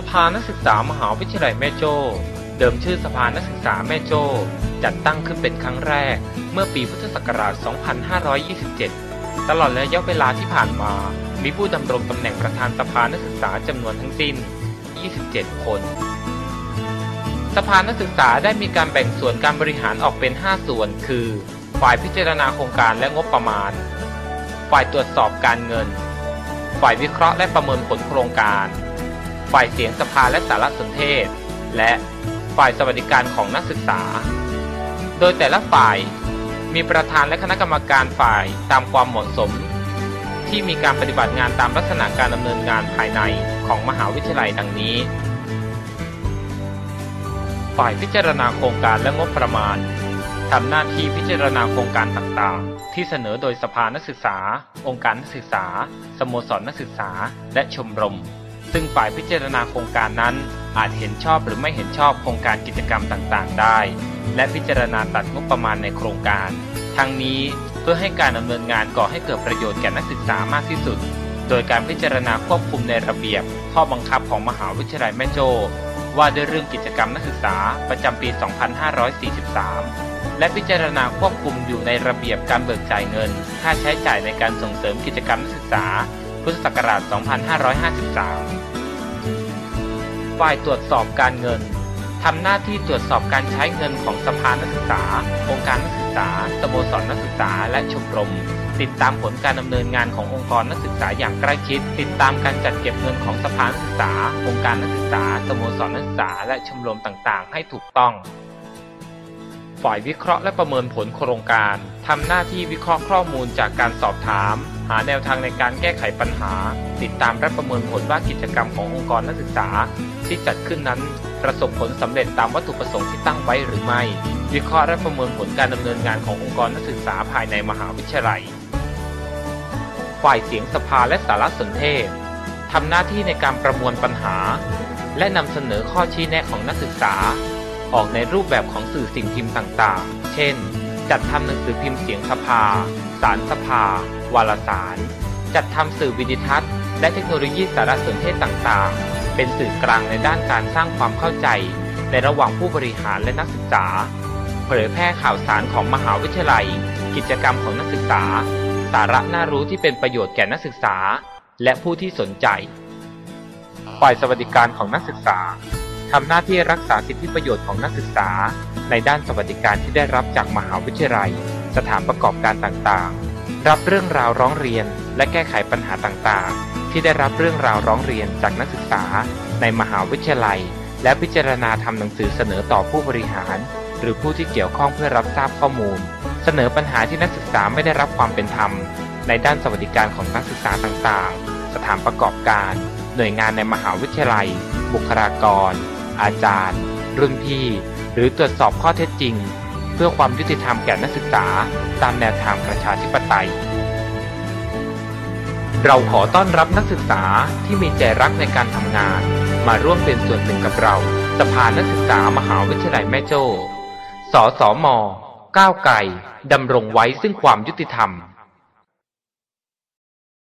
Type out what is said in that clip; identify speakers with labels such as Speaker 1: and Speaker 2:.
Speaker 1: สภานักศึกษามหาวิทยาลัยแม่โจ้เดิมชื่อสภานักศึกษาแม่โจ้จัดตั้งขึ้นเป็นครั้งแรก เมื่อปีพุทธศักราช 2527 ตลอดระยะเวลาที่ผ่านมา มีผู้ดำรงตำแหน่งประธานสภานักศึกษาจำนวนทั้งสิ้น 27 คน สภานักศึกษาได้มีการแบ่งส่วนการบริหารออกเป็น 5 ส่วน คือ ฝ่ายพิจารณาโครงการและงบประมาณ ฝ่ายตรวจสอบการเงิน ฝ่ายวิเคราะห์และประเมินผลโครงการ ฝ่ายเสียงสภาและสารสนเทศ และฝ่ายสวัสดิการของนักศึกษา โดยแต่ละฝ่ายมีประธานและคณะกรรมการฝ่ายตามความเหมาะสม ที่มีการปฏิบัติงานตามลักษณะการดำเนินงานภายในของมหาวิทยาลัยดังนี้ ฝ่ายพิจารณาโครงการและงบประมาณทำหน้าที่พิจารณาโครงการต่างๆ ที่เสนอโดยสภานักศึกษา องค์การนักศึกษา สโมสรนักศึกษา และชมรม ซึ่งฝ่ายพิจารณาโครงการนั้น อาจเห็นชอบหรือไม่เห็นชอบโครงการกิจกรรมต่างๆ ได้ และพิจารณาตัดงบประมาณในโครงการ ทั้งนี้เพื่อให้การดำเนินงานก่อให้เกิดประโยชน์แก่นักศึกษามากที่สุด โดยการพิจารณาควบคุมในระเบียบ ข้อบังคับของมหาวิทยาลัยแม่โจ้ว่าด้วยเรื่องกิจกรรมนักศึกษาประจำปี 2543 และพิจารณาควบคุมอยู่ในระเบียบการเบิกจ่ายเงิน ค่าใช้จ่ายในการส่งเสริมกิจกรรมนักศึกษา พุทธศักราช 2553 ฝ่ายตรวจสอบการเงินทำหน้าที่ตรวจสอบการใช้เงินของสภานักศึกษา องค์การนักศึกษา สโมสรนักศึกษา และชมรม ติดตามผลการดำเนินงานขององค์กรนักศึกษาอย่างใกล้ชิด ติดตามการจัดเก็บเงินของสภานักศึกษา องค์การนักศึกษา สโมสรนักศึกษา และชมรมต่างๆ ให้ถูกต้อง ฝ่ายวิเคราะห์และประเมินผลโครงการทำหน้าที่วิเคราะห์ข้อมูลจากการสอบถาม หาแนวทางในการแก้ไขปัญหา ติดตามและประเมินผลว่ากิจกรรมขององค์กรนักศึกษา ที่จัดขึ้นนั้น ประสบผลสำเร็จตามวัตถุประสงค์ที่ตั้งไว้หรือไม่ วิเคราะห์และประเมินผลการดำเนินงานขององค์กรนักศึกษาภายในมหาวิทยาลัย ฝ่ายเสียงสภาและสารสนเทศทำหน้าที่ในการประมวลปัญหา และนำเสนอข้อชี้แนะของนักศึกษา ออกในรูปแบบของสื่อสิ่งพิมพ์ต่างๆ เช่น จัดทำหนังสือพิมพ์เสียงสภา สารสภา วารสาร จัดทำสื่อวิดิทัศน์ และเทคโนโลยีสารสนเทศต่างๆ เป็นสื่อกลางในด้านการสร้างความเข้าใจ ในระหว่างผู้บริหารและนักศึกษา เผยแพร่ข่าวสารของมหาวิทยาลัย กิจกรรมของนักศึกษา สาระน่ารู้ที่เป็นประโยชน์แก่นักศึกษา และผู้ที่สนใจฝ่ายสวัสดิการของนักศึกษาทำหน้าที่รักษาสิทธิประโยชน์ของนักศึกษา ในด้านสวัสดิการที่ได้รับจากมหาวิทยาลัย สถานประกอบการต่างๆ รับเรื่องราวร้องเรียน และแก้ไขปัญหาต่างๆ ที่ได้รับเรื่องราวร้องเรียนจากนักศึกษา ในมหาวิทยาลัย และพิจารณาทำหนังสือเสนอต่อผู้บริหาร หรือผู้ที่เกี่ยวข้องเพื่อรับทราบข้อมูล เสนอปัญหาที่นักศึกษาไม่ได้รับความเป็นธรรม ในด้านสวัสดิการของนักศึกษาต่างๆ สถานประกอบการ หน่วยงานในมหาวิทยาลัย บุคลากร อาจารย์ รุ่นพี่ หรือตรวจสอบข้อเท็จจริง พื่อความยุติธรรมแก่นักศึกษา ตามแนวทางประชาธิปไตย เราขอต้อนรับนักศึกษาที่มีใจรักในการทำงาน มาร่วมเป็นส่วนหนึ่งกับเรา สภานักศึกษามหาวิทยาลัยแม่โจ้ สสม ก้าวไก่ดำรงไว้ซึ่งความยุติธรรม